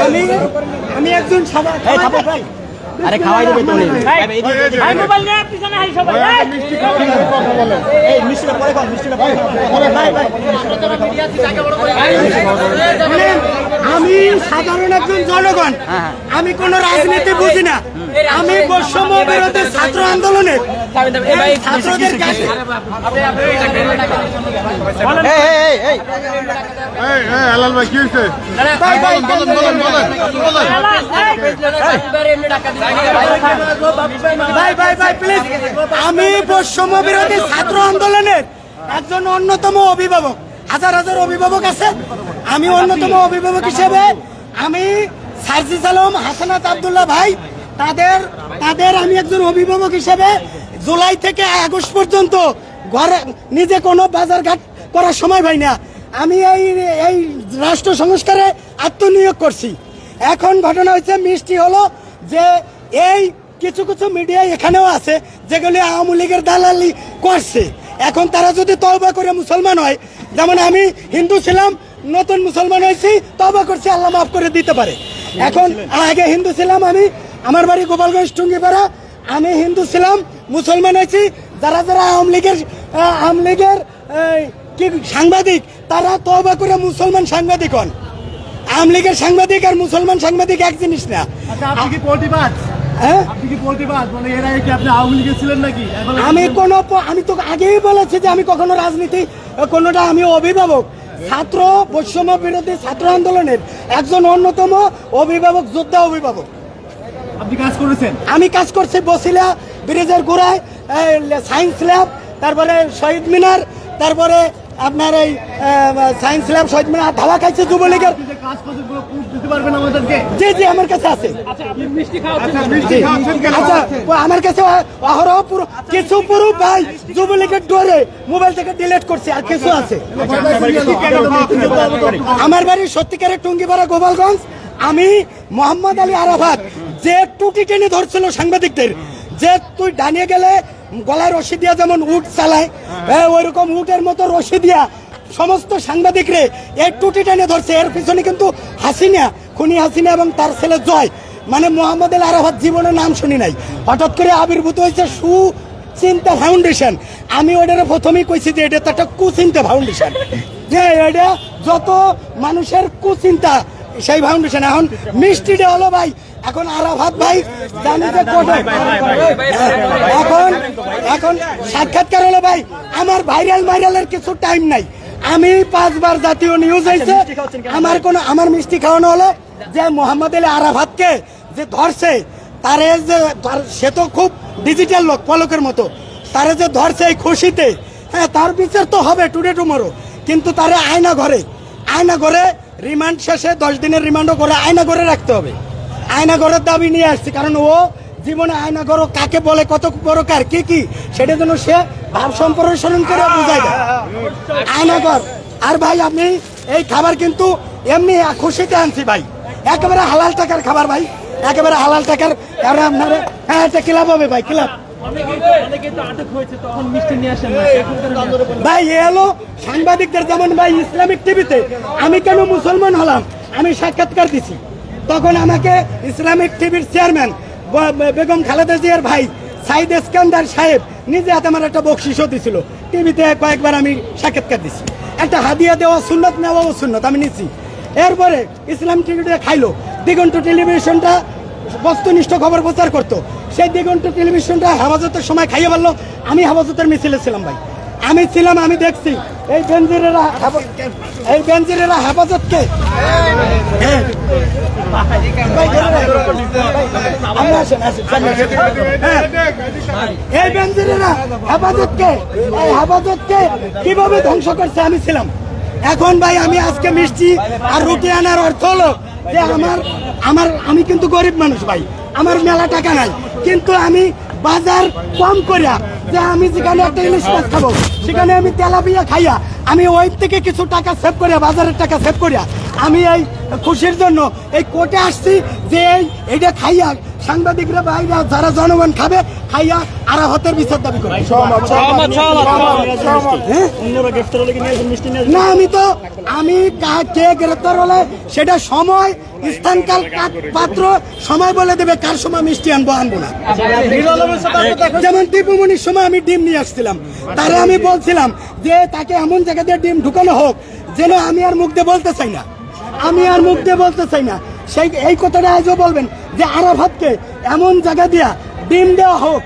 আমি আমি একজন আরে খাওয়াই দেবে তোরে ভাই মোবাইল নিয়ে পিছনে হাই সবাই। এই! মিষ্টিটা পরে খাও মিষ্টিটা পরে খাও। ভাই ভাই। আমি সাধারণ একজন জনগণ। হ্যাঁ, আমি কোন রাজনীতি বুঝি না। আমি বৈষম্য বিরোধী ছাত্র আন্দোলনের ছাত্রদের কাছে আমি বৈষম্য বিরোধী ছাত্র আন্দোলনের একজন অন্যতম অভিভাবক। হাজার হাজার অভিভাবক আছে। আমি অন্যতম অভিভাবক হিসেবে আমি সার্জিস আলম হাসানাত আবদুল্লাহ ভাই তাদের তাদের আমি একজন অভিভাবক হিসেবে জুলাই থেকে আগস্ট পর্যন্ত ঘরে নিজে কোনো বাজার ঘাট করার সময় পাই না। আমি এই এই রাষ্ট্র সংস্কারে আত্মনিয়োগ করছি। এখন ঘটনা হচ্ছে মিষ্টি হলো যে এই কিছু কিছু মিডিয়া এখানেও আছে যেগুলি আওয়ামী লীগের দালালি করছে। এখন তারা যদি তওবা করে মুসলমান হয় যেমন আমি হিন্দু ছিলাম নতুন মুসলমান হয়েছি তওবা করছি আল্লাহ মাফ করে দিতে পারে। এখন আগে হিন্দু ছিলাম আমি আমার বাড়ি গোপালগঞ্জ টুঙ্গিপাড়া। আমি হিন্দু ছিলাম মুসলমান হয়েছি। যারা যারা আওয়ামী লীগের আওয়ামী লীগের কি সাংবাদিক তারা তওবা করে মুসলমান সাংবাদিক হন। আওয়ামী লীগের সাংবাদিক আর মুসলমান সাংবাদিক এক জিনিস না। আচ্ছা হ্যাঁ? আমি কোনো আমি তো আগেই বলেছি যে আমি কখনো রাজনীতি কোনোটা আমি অভিভাবক। ছাত্র বৈষম্য বিরোধী ছাত্র আন্দোলনের একজন অন্যতম অভিভাবক যোদ্ধা অভিভাবক। আপনি কাজ করেছেন? আমি কাজ করছি বসিলা ব্রিজের গোড়ায় সায়েন্স ল্যাব তারপরে শহীদ মিনার তারপরে আপনার এই সায়েন্স ল্যাব শহীদ মিনার ধাওয়া খাইছে যুবলীগের জি জি আমার কাছে আছে আচ্ছা আচ্ছা আমার কাছে অহরহ পুরো কিছু পুরো ভাই যুবলীগের ডোরে মোবাইল থেকে ডিলিট করছে আর কিছু আছে আমার বাড়ি সত্যিকারের টুঙ্গিপাড়া গোপালগঞ্জ আমি মোহাম্মদ আলী আরাফাত যে টুটি টেনে ধরছিল সাংবাদিকদের যে তুই ডানিয়ে গেলে গলায় রশি দিয়া যেমন উট চালায় ওই রকম উটের মতো রশি দিয়া সমস্ত সাংবাদিকরে এই টুটি টেনে ধরছে। এর পিছনে কিন্তু হাসিনা খুনি হাসিনা এবং তার ছেলে জয়। মানে মোহাম্মদ আল আরাফাত জীবনে নাম শুনি নাই। হঠাৎ করে আবির্ভূত হয়েছে সু চিন্তা ফাউন্ডেশন। আমি ওটার প্রথমেই কইছি যে এটা তো একটা কুচিন্তা ফাউন্ডেশন। যে এটা যত মানুষের কুচিন্তা সেই ফাউন্ডেশন। এখন মিষ্টিটা হলো ভাই এখন আরাফাত ভাই জানি যে কোটে এখন এখন সাক্ষাৎকার হলো ভাই আমার ভাইরাল ভাইরালের কিছু টাইম নাই আমি পাঁচবার জাতীয় নিউজ হয়েছে আমার কোনো আমার মিষ্টি খাওয়ানো হলো যে মোহাম্মদ আলী আরাফাতকে যে ধরছে তারে যে সে তো খুব ডিজিটাল লোক পলকের মতো তারে যে ধরছে এই খুশিতে হ্যাঁ তার বিচার তো হবে টুডে টুমোরো কিন্তু তারে আয়না ঘরে আয়না ঘরে রিমান্ড শেষে দশ দিনের রিমান্ডও করে আয়না ঘরে রাখতে হবে আয়না ঘরের দাবি নিয়ে আসছি কারণ ও জীবনে আয়না ঘর কাকে বলে কত প্রকার কি কি সেটা যেন সে ভাব সম্প্রসারণ করে বোঝায় দেয়। আয়না ঘর আর ভাই আপনি এই খাবার কিন্তু এমনি খুশিতে আনছি ভাই। একেবারে হালাল টাকার খাবার ভাই একেবারে হালাল টাকার আর আপনার হ্যাঁ এটা ক্লাব হবে ভাই ক্লাব। ভাই এ হলো সাংবাদিকদের যেমন ভাই ইসলামিক টিভিতে আমি কেন মুসলমান হলাম? আমি সাক্ষাৎকার দিছি। তখন আমাকে ইসলামিক টিভির চেয়ারম্যান বেগম খালেদা জিয়ার ভাই সাইদ এসকান্দার সাহেব নিজে হাতে আমার একটা বকশিসও দিছিল। টিভিতে কয়েকবার আমি সাক্ষাৎকার দিছি। একটা হাদিয়া দেওয়া সুন্নত, নেওয়াও সুন্নত, আমি নিচ্ছি এরপরে ইসলাম টিভিতে খাইলো। দিগন্ত টেলিভিশনটা বস্তুনিষ্ঠ খবর প্রচার করতো। সেই দিগন্ত টেলিভিশনটা হেফাজতের সময় খাইয়ে বলল আমি হেফাজতের মিছিলে ছিলাম ভাই। আমি ছিলাম, আমি দেখছি এই বেঞ্জিরেরা এই বেঞ্জিরেরা হেফাজতকে। হ্যাঁ। এই বেঞ্জিরেরা হেফাজতকে, এই হেফাজতকে কীভাবে ধ্বংস করছে আমি ছিলাম। এখন ভাই আমি আজকে মিষ্টি আর রুটি আনার অর্থ হলো যে আমার আমার আমি কিন্তু গরিব মানুষ ভাই। আমার মেলা টাকা নাই। কিন্তু আমি বাজার কম করিয়া যে আমি যেখানে একটা ইলিশ মাছ খাব, সেখানে আমি তেলাপিয়া খাইয়া, আমি ওই থেকে কিছু টাকা সেভ করিয়া, বাজারের টাকা সেভ করিয়া আমি এই খুশির জন্য এই কোর্টে আসছি যে এই এইটা খাইয়া সাংবাদিকরা বাইরা যারা জনগণ খাবে খাইয়া আর আরাফতের বিচার দাবি করে হ্যাঁ? গ্রেফতার না আমি তো আমি কা- গ্রেপ্তার হলে সেটা সময় স্থানকাল পাত্র সময় বলে দেবে কার সময় মিষ্টি আনব আনব না যেমন দীপুমণির সময় আমি ডিম নিয়ে আসছিলাম তারে আমি বলছিলাম যে তাকে এমন জায়গা দিয়ে ডিম ঢুকানো হোক যেন আমি আর মুখ দিয়ে বলতে চাই না আমি আর মুখ দিয়ে বলতে চাই না। সেই, এই কথাটা আজও বলবেন যে আরাফাতকে এমন জায়গা দিয়া ডিম দেওয়া হোক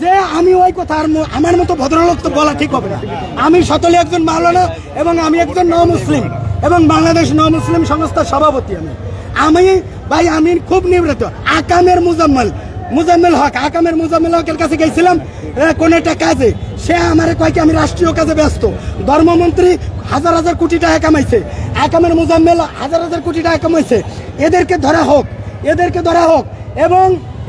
যে আমি ওই কথা আর আমার মতো ভদ্রলোক তো বলা ঠিক হবে না। আমি সতলে একজন মাওলানা এবং আমি একজন ন মুসলিম এবং বাংলাদেশ ন মুসলিম সংস্থার সভাপতি আমি। আমি ভাই, আমি খুব নিবৃত। আকামের মুজাম্মল, মুজাম্মেল হক, আকামের মুজাম্মেল হকের কাছে গেছিলাম কোন একটা কাজে। সে আমারে কয় আমি রাষ্ট্রীয় কাজে ব্যস্ত। ধর্মমন্ত্রী হাজার হাজার কোটি টাকা কামাইছে। আকামের মুজাম্মেল হাজার হাজার কোটি টাকা কামাইছে। এদেরকে ধরা হোক এদেরকে ধরা হোক এবং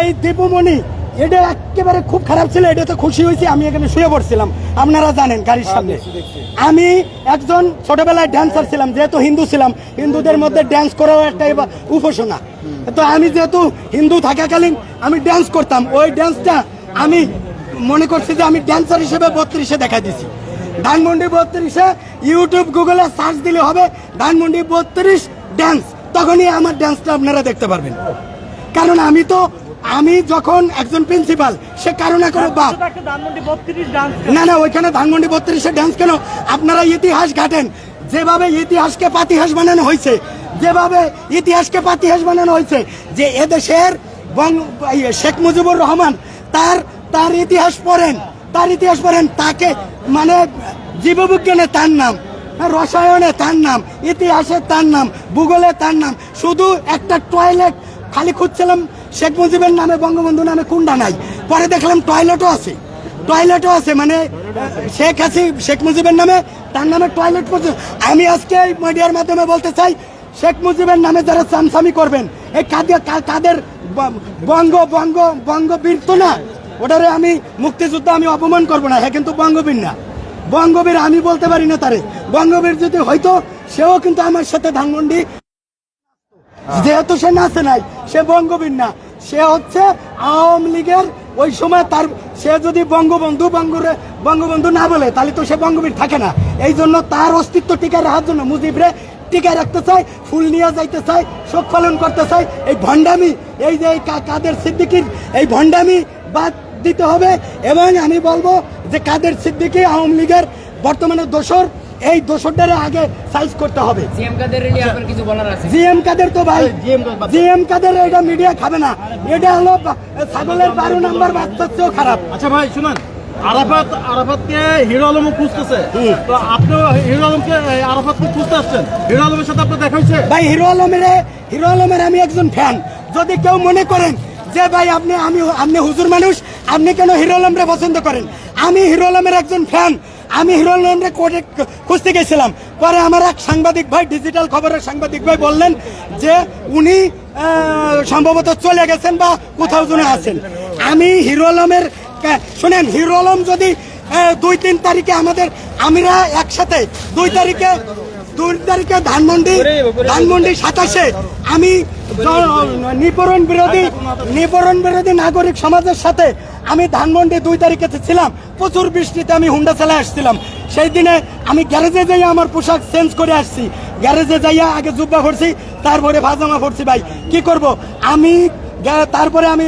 এই দীপুমণি এটা একেবারে খুব খারাপ ছিল এটা তো খুশি হয়েছি আমি এখানে শুয়ে পড়ছিলাম। আপনারা জানেন গাড়ির সামনে। আমি একজন ছোটবেলায় ড্যান্সার ছিলাম যেহেতু হিন্দু ছিলাম। হিন্দুদের মধ্যে ড্যান্স করাও একটা উপাসনা। তো আমি যেহেতু হিন্দু থাকাকালীন আমি ড্যান্স করতাম। ওই ড্যান্সটা আমি মনে করছি যে আমি ড্যান্সার হিসেবে বত্রিশে দেখা দিছি। ধানমন্ডি বত্রিশে ইউটিউব গুগলে সার্চ দিলে হবে ধানমন্ডি বত্রিশ ড্যান্স তখনই আমার ড্যান্সটা আপনারা দেখতে পারবেন। কারণ আমি তো আমি যখন একজন প্রিন্সিপাল সে কারণে না কারও বাপ না না ওইখানে ধানমন্ডি বত্রিশে ড্যান্স কেন? আপনারা ইতিহাস ঘাটেন। যেভাবে ইতিহাসকে পাতিহাস বানানো হয়েছে যেভাবে ইতিহাসকে পাতিহাস বানানো হয়েছে যে এদেশের ইয়ে, শেখ মুজিবুর রহমান তার তার ইতিহাস পড়েন তার ইতিহাস পড়েন তাকে মানে জীববিজ্ঞানে তার নাম, রসায়নে তার নাম, ইতিহাসে তার নাম, ভূগোলে তার নাম, শুধু একটা টয়লেট খালি খুঁজছিলাম শেখ মুজিবের নামে, বঙ্গবন্ধু নামে কুন্ডা নাই। পরে দেখলাম টয়লেটও আছে। টয়লেটও আছে মানে শেখ হাসি শেখ মুজিবের নামে, তার নামে টয়লেট পর্যন্ত আমি আজকে মিডিয়ার মাধ্যমে বলতে চাই, শেখ মুজিবের নামে যারা চামচামি করবেন, এই কাদের কাদের ব- বঙ্গ বঙ্গ, বঙ্গবীর তো না ওটারে আমি মুক্তিযুদ্ধ আমি অপমান করব না হ্যাঁ কিন্তু বঙ্গবীর না। বঙ্গবীর আমি বলতে পারি না তারে। বঙ্গবীর যদি হয়তো, সেও কিন্তু আমার সাথে ধানমন্ডি যেহেতু সে নাচে নাই, সে বঙ্গবীর না। সে হচ্ছে আওয়ামী লীগের ওই সময় তার, সে যদি বঙ্গবন্ধু বঙ্গরে, বঙ্গবন্ধু না বলে, তাহলে তো সে বঙ্গবীর থাকে না। এই জন্য তার অস্তিত্ব টিকায় রাখার জন্য মুজিবরে টিকায় রাখতে চাই ফুল নিয়ে যাইতে চাই শোক পালন করতে চাই এই ভণ্ডামি, এই যে কাদের সিদ্দিকির, এই ভণ্ডামি বাদ দিতে হবে এবং আমি বলব যে কাদের সিদ্দিকি আওয়ামী লীগের বর্তমানে দোসর এই দোসরটারে আগে সাইজ করতে হবে। বলার আছে? জিএম কাদের তো ভাই? জিএম কাদের এটা মিডিয়া খাবে না। এটা হলো ছাগলের বারো নাম্বার বাচ্চার চেয়েও খারাপ। আচ্ছা ভাই শুনুন আরাফাত আরাফাতকে হিরো আলমও খুঁজতেছে। তো আপনি হিরো আলমকে আরাফাতকে খুঁজতে আসছেন। হিরো আলমের সাথে আপনার দেখা হয়েছে? ভাই হিরো আলমের হিরো আলমের আমি একজন ফ্যান যদি কেউ মনে করেন যে ভাই আপনি, আমি আপনি হুজুর মানুষ, আপনি কেন হিরো আলমরে পছন্দ করেন? আমি হিরো আলমের একজন ফ্যান। আমি হিরো আলমরে কোর্টে খুঁজতে গেছিলাম। পরে আমার এক সাংবাদিক ভাই ডিজিটাল খবরের সাংবাদিক ভাই বললেন যে উনি সম্ভবত চলে গেছেন বা কোথাও যেন আছেন। আমি হিরো আলমের শোনেন, হিরো আলম যদি দুই তিন তারিখে আমাদের আমরা একসাথে, দুই তারিখে দুই তারিখে ধানমন্ডি ধানমন্ডি সাতাশে। আমি নিপরণ বিরোধী নিপরণ বিরোধী নাগরিক সমাজের সাথে আমি ধানমন্ডি দুই তারিখে ছিলাম। প্রচুর বৃষ্টিতে আমি হুন্ডা চালায় আসছিলাম। সেই দিনে আমি গ্যারেজে যাইয়া আমার পোশাক চেঞ্জ করে আসছি। গ্যারেজে যাইয়া আগে জুব্বা করছি তারপরে ভাজামা করছি ভাই। কি করব? আমি তারপরে আমি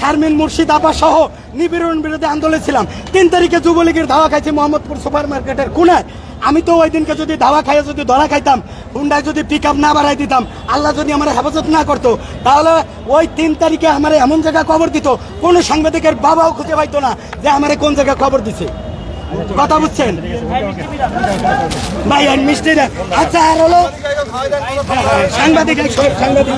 শারমিন, মুর্শিদ আপা সহ নিপীড়ন বিরোধী আন্দোলনে ছিলাম। তিন তারিখে যুবলীগের ধাওয়া খাইছি মোহাম্মদপুর সুপার মার্কেটের কোনায়। আমি তো ওই দিনকে যদি ধাওয়া খাইয়ে যদি ধরা খাইতাম, হুন্ডায় যদি পিক আপ না বাড়াই দিতাম, আল্লাহ যদি আমার হেফাজত না করতো, তাহলে ওই তিন তারিখে আমার এমন জায়গায় খবর দিত, কোনো সাংবাদিকের বাবাও খুঁজে পাইতো না যে আমার কোন জায়গায় খবর দিছে। কথা বুঝছেন? ভাই আর মিষ্টি। আচ্ছা আর হলো? সাংবাদিক সাংবাদিক।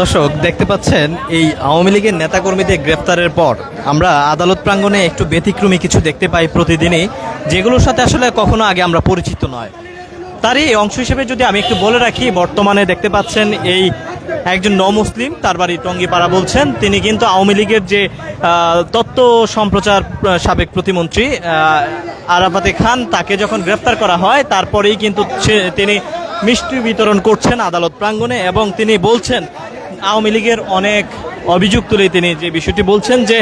দর্শক, দেখতে পাচ্ছেন, এই আওয়ামী লীগের নেতাকর্মীদের গ্রেপ্তারের পর আমরা আদালত প্রাঙ্গণে একটু ব্যতিক্রমী কিছু দেখতে পাই প্রতিদিনই, যেগুলোর সাথে আসলে কখনো আগে আমরা পরিচিত নয়। তারই অংশ হিসেবে যদি আমি একটু বলে রাখি, বর্তমানে দেখতে পাচ্ছেন এই একজন ন মুসলিম তার বাড়ি টঙ্গিপাড়া বলছেন। তিনি কিন্তু আওয়ামী লীগের যে তত্ত্ব সম্প্রচার সাবেক প্রতিমন্ত্রী আরাফাতে খান, তাকে যখন গ্রেফতার করা হয়, তারপরেই কিন্তু তিনি মিষ্টি বিতরণ করছেন আদালত প্রাঙ্গণে এবং তিনি বলছেন, আওয়ামী লীগের অনেক অভিযোগ তুলে তিনি যে বিষয়টি বলছেন যে,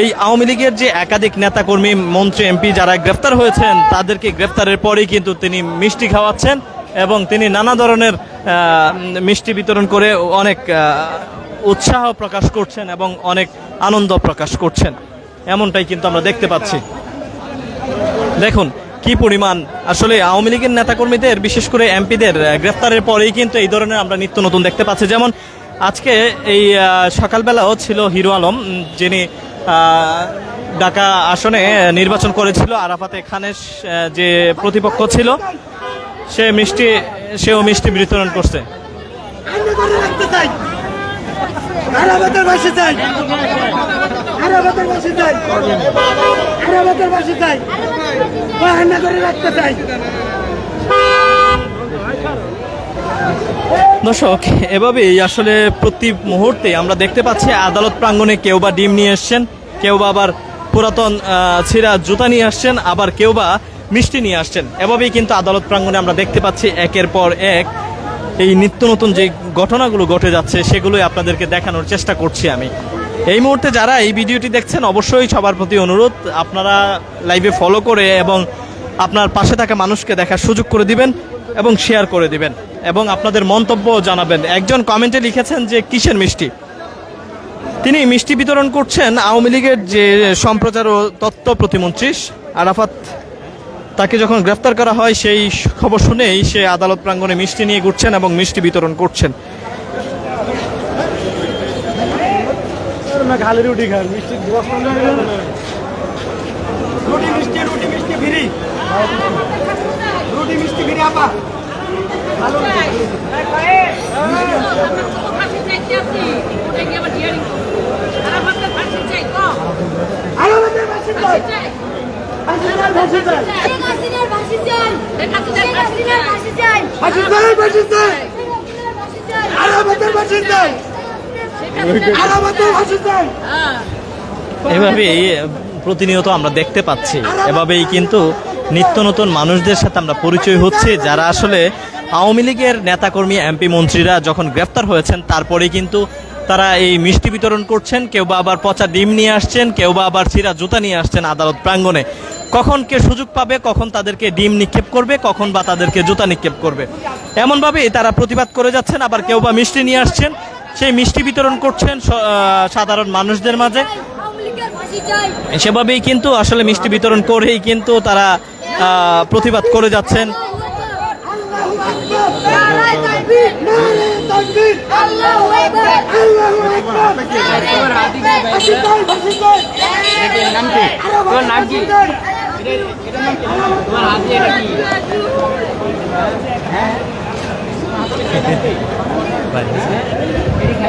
এই আওয়ামী লীগের যে একাধিক নেতাকর্মী, মন্ত্রী, এমপি যারা গ্রেফতার হয়েছেন, তাদেরকে গ্রেফতারের পরেই কিন্তু তিনি মিষ্টি খাওয়াচ্ছেন। এবং তিনি নানা ধরনের মিষ্টি বিতরণ করে অনেক উৎসাহ প্রকাশ করছেন এবং অনেক আনন্দ প্রকাশ করছেন। এমনটাই কিন্তু আমরা দেখতে পাচ্ছি। দেখুন, কি পরিমাণ, আসলে আওয়ামী লীগের নেতাকর্মীদের, বিশেষ করে এমপিদের গ্রেফতারের পরেই কিন্তু এই ধরনের আমরা নিত্য নতুন দেখতে পাচ্ছি। যেমন, আজকে এই সকালবেলাও ছিল হিরো আলম যিনি ঢাকা আসনে নির্বাচন করেছিল। আরাফাতে খানের যে প্রতিপক্ষ ছিল সে মিষ্টি সেও মিষ্টি বিতরণ করছে। দর্শক এভাবেই আসলে প্রতি মুহূর্তে আমরা দেখতে পাচ্ছি আদালত প্রাঙ্গণে কেউ বা ডিম নিয়ে এসছেন কেউ বা আবার পুরাতন ছিঁড়া জুতা নিয়ে আসছেন আবার কেউ বা মিষ্টি নিয়ে আসছেন। এভাবেই কিন্তু আদালত প্রাঙ্গণে আমরা দেখতে পাচ্ছি একের পর এক এই নিত্য নতুন যে ঘটনাগুলো ঘটে যাচ্ছে, সেগুলোই আপনাদেরকে দেখানোর চেষ্টা করছি আমি। এই মুহূর্তে যারা এই ভিডিওটি দেখছেন, অবশ্যই সবার প্রতি অনুরোধ, আপনারা লাইভে ফলো করে এবং আপনার পাশে থাকা মানুষকে দেখার সুযোগ করে দিবেন এবং শেয়ার করে দিবেন এবং আপনাদের মন্তব্য জানাবেন। একজন কমেন্টে লিখেছেন যে, কিসের মিষ্টি? তিনি, মিষ্টি বিতরণ করছেন আওয়ামী লীগের যে সম্প্রচার ও তত্ত্ব প্রতিমন্ত্রী আরাফাত তাকে যখন গ্রেফতার করা হয় সেই খবর শুনেই সে আদালত প্রাঙ্গণে মিষ্টি নিয়ে ঘুরছেন এবং মিষ্টি বিতরণ করছেন। খালি এভাবেই প্রতিনিয়ত আমরা দেখতে পাচ্ছি। এভাবেই কিন্তু নিত্য নতুন মানুষদের সাথে আমরা পরিচয় হচ্ছে, যারা আসলে আওয়ামী লীগের নেতাকর্মী, এমপি মন্ত্রীরা যখন গ্রেফতার হয়েছেন তারপরে কিন্তু তারা এই মিষ্টি বিতরণ করছেন, কেউ বা আবার পচা ডিম নিয়ে আসছেন, কেউ বা আবার ছিঁড়া জুতা নিয়ে আসছেন আদালত প্রাঙ্গণে। কখন কে সুযোগ পাবে, কখন তাদেরকে ডিম নিক্ষেপ করবে, কখন বা তাদেরকে জুতা নিক্ষেপ করবে। এমনভাবেই তারা প্রতিবাদ করে যাচ্ছেন, আবার কেউ বা মিষ্টি নিয়ে আসছেন। সেই মিষ্টি বিতরণ করছেন সাধারণ মানুষদের মাঝে। সেভাবেই কিন্তু আসলে মিষ্টি বিতরণ করেই কিন্তু তারা প্রতিবাদ করে যাচ্ছেন।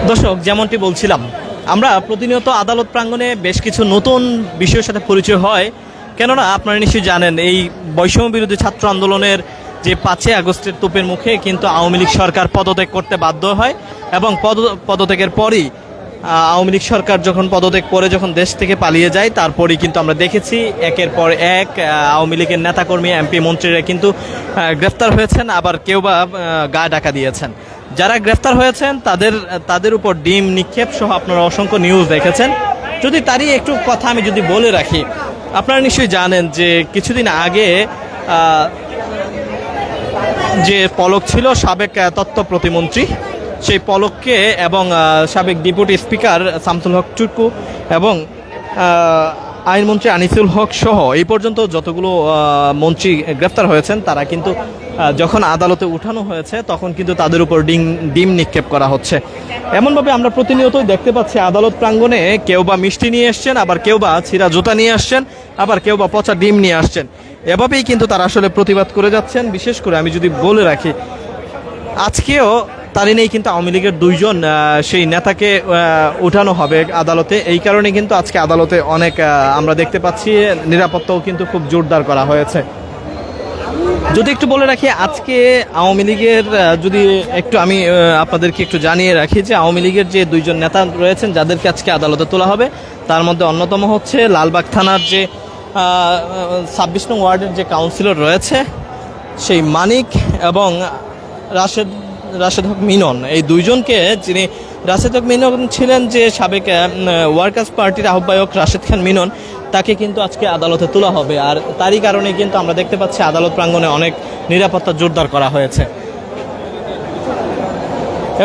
দর্শক, যেমনটি বলছিলাম, আমরা প্রতিনিয়ত আদালত প্রাঙ্গণে বেশ কিছু নতুন বিষয়ের সাথে পরিচয় হয়। কেননা, আপনারা নিশ্চয়ই জানেন, এই বৈষম্য বিরোধী ছাত্র আন্দোলনের যে পাঁচই আগস্টের তোপের মুখে কিন্তু আওয়ামী লীগ সরকার পদত্যাগ করতে বাধ্য হয় এবং পদ, পদত্যাগের পরই আওয়ামী লীগ সরকার যখন পদত্যাগ করে যখন দেশ থেকে পালিয়ে যায়, তারপরেই কিন্তু আমরা দেখেছি একের পর এক আওয়ামী লীগের নেতাকর্মী, এমপি মন্ত্রীরা কিন্তু গ্রেফতার হয়েছেন, আবার কেউ বা গা ডাকা দিয়েছেন। যারা গ্রেফতার হয়েছেন, তাদের তাদের উপর ডিম নিক্ষেপ সহ আপনারা অসংখ্য নিউজ দেখেছেন। যদি তারই একটু কথা আমি যদি বলে রাখি, আপনারা নিশ্চয়ই জানেন যে কিছুদিন আগে যে পলক ছিল, সাবেক তত্ত্ব প্রতিমন্ত্রী, সেই পলককে এবং সাবেক ডিপুটি স্পিকার শামসুল হক চুটকু এবং আইনমন্ত্রী আনিসুল হক সহ এই পর্যন্ত যতগুলো মন্ত্রী গ্রেফতার হয়েছেন, তারা কিন্তু যখন আদালতে উঠানো হয়েছে, তখন কিন্তু তাদের উপর ডিম ডিম নিক্ষেপ করা হচ্ছে। এমনভাবে আমরা প্রতিনিয়তই দেখতে পাচ্ছি আদালত প্রাঙ্গণে কেউ বা মিষ্টি নিয়ে আসছেন আবার কেউ বা ছিঁড়া জুতা নিয়ে আসছেন, আবার কেউ বা পচা ডিম নিয়ে আসছেন। এভাবেই কিন্তু তারা আসলে প্রতিবাদ করে যাচ্ছেন। বিশেষ করে আমি যদি বলে রাখি, আজকেও তারই নেই কিন্তু আওয়ামী লীগের দুইজন সেই নেতাকে উঠানো হবে আদালতে। এই কারণে কিন্তু আজকে আদালতে অনেক আমরা দেখতে পাচ্ছি, নিরাপত্তাও কিন্তু খুব জোরদার করা হয়েছে। যদি একটু বলে রাখি, আজকে আওয়ামী লীগের যদি একটু আমি আপনাদেরকে একটু জানিয়ে রাখি যে আওয়ামী লীগের যে দুইজন নেতা রয়েছেন, যাদেরকে আজকে আদালতে তোলা হবে, তার মধ্যে অন্যতম হচ্ছে লালবাগ থানার যে ছাব্বিশ নং ওয়ার্ডের যে কাউন্সিলর রয়েছে, সেই মানিক এবং রাশেদ রাশেদ হক মিনন। এই দুইজনকে যিনি রাশেদ হক মিনন ছিলেন যে সাবেক ওয়ার্কার্স পার্টির আহ্বায়ক রাশেদ খান মিনন তাকে কিন্তু আজকে আদালতে তোলা হবে। আর তারই কারণে কিন্তু আমরা দেখতে পাচ্ছি আদালত প্রাঙ্গণে অনেক নিরাপত্তা জোরদার করা হয়েছে।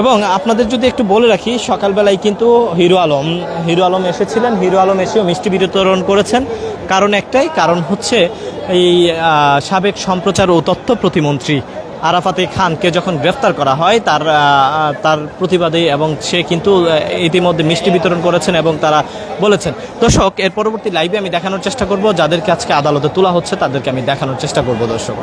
এবং আপনাদের যদি একটু বলে রাখি, সকালবেলায় কিন্তু হিরো আলম হিরো আলম এসেছিলেন। হিরো আলম এসেও মিষ্টি বিতরণ করেছেন। কারণ একটাই, কারণ হচ্ছে এই সাবেক সম্প্রচার ও তথ্য প্রতিমন্ত্রী আরাফাতে খানকে যখন গ্রেফতার করা হয়, তার তার প্রতিবাদে এবং সে কিন্তু ইতিমধ্যে মিষ্টি বিতরণ করেছেন এবং তারা বলেছেন। দর্শক, এর পরবর্তী লাইভে আমি দেখানোর চেষ্টা করব। যাদেরকে আজকে আদালতে তোলা হচ্ছে, তাদেরকে আমি দেখানোর চেষ্টা করব, দর্শক।